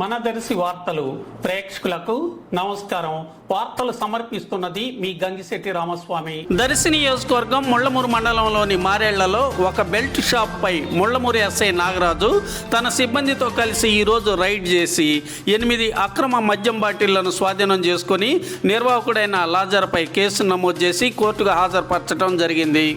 మనదర్శి వార్తలు ప్రేక్షకులకు నమస్కారం. వార్తలు సమర్పిస్తున్నది మీ గంగిశెట్టి రామస్వామి. దర్శి నియోజకవర్గం ముళ్ళమూరు మండలంలోని మారేళ్ళలో ఒక బెల్ట్ షాప్ పై ముళ్ళమూరు ఎస్ఐ నాగరాజు తన సిబ్బందితో కలిసి ఈరోజు రైడ్ చేసి ఎనిమిది అక్రమ మద్యం బాటిళ్ళను స్వాధీనం చేసుకుని నిర్వాహకుడైన లాజర్పై కేసు నమోదు చేసి కోర్టుకు హాజరుపరచడం జరిగింది.